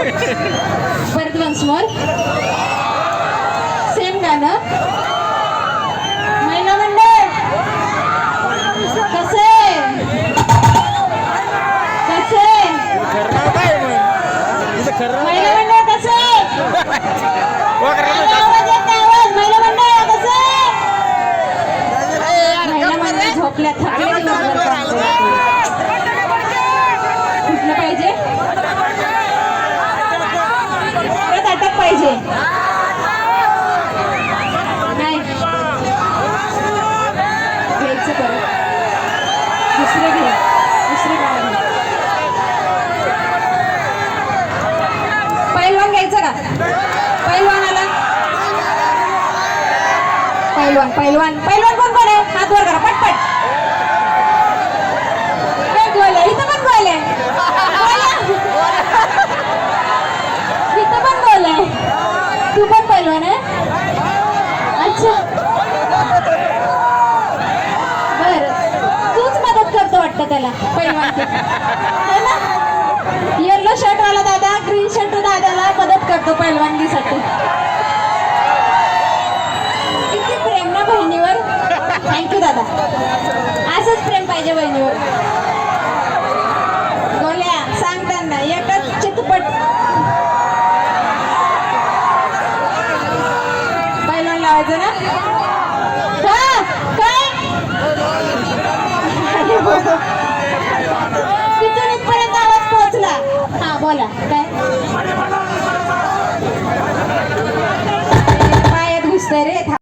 परत once more same गाणं महिला मंडळ कसे कसे महिला मंडळ कसे महिला मंडळ झोपल्या थकल्या पाहिजे. नाही. घ्यायचं परत दुसरं घ्या दुसरं गाणं घे. पैलवान घ्यायचं का? पैलवान आला पैलवान पैलवान. पैलवान कोण कोण आहे? हात वर करा. पटपट. पहलवान है अच्छा. बर. तूच मदत करतो वाटतं त्याला पहिलवान येल्लो शर्ट वाला दादा ग्रीन शर्ट दादाला मदत करतो पैलवानगीसाठी किती प्रेम ना बहिणीवर. थँक्यू दादा. असंच प्रेम पाहिजे बहिणीवर. पाहिजे ना हा काय तिथून इथपर्यंत आवाज पोहोचला. हा बोला. काय? पायात घुसतंय रे.